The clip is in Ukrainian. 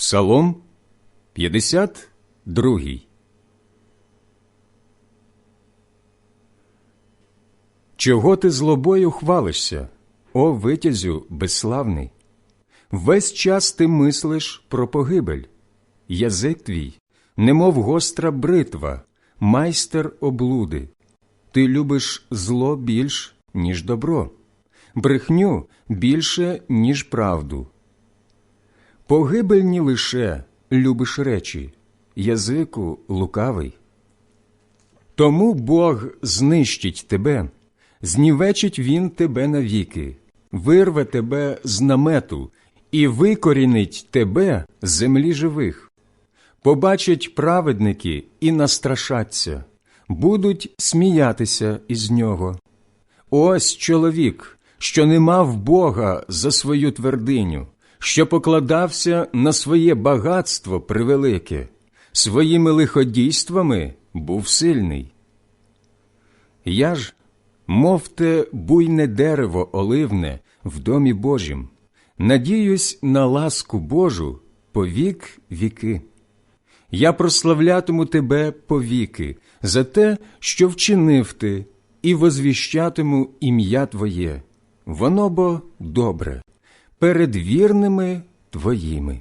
Псалом 52 Чого ти злобою хвалишся, о витязю безславний? Весь час ти мислиш про погибель. Язик твій, немов гостра бритва, майстер облуди. Ти любиш зло більш, ніж добро, брехню більше, ніж правду. Погибельні лише любиш речі, язику лукавий. Тому Бог знищить тебе, знівечить він тебе навіки, вирве тебе з намету і викорінить тебе з землі живих. Побачать праведники і настрашаться, будуть сміятися із нього. Ось чоловік, що не мав Бога за свою твердиню, що покладався на своє багатство превелике, своїми лиходійствами був сильний. Я ж, мов те буйне дерево оливне в домі Божім, надіюсь на ласку Божу по вік віки. Я прославлятиму тебе повіки за те, що вчинив ти, і возвіщатиму ім'я Твоє, воно бо добре, перед вірними Твоїми.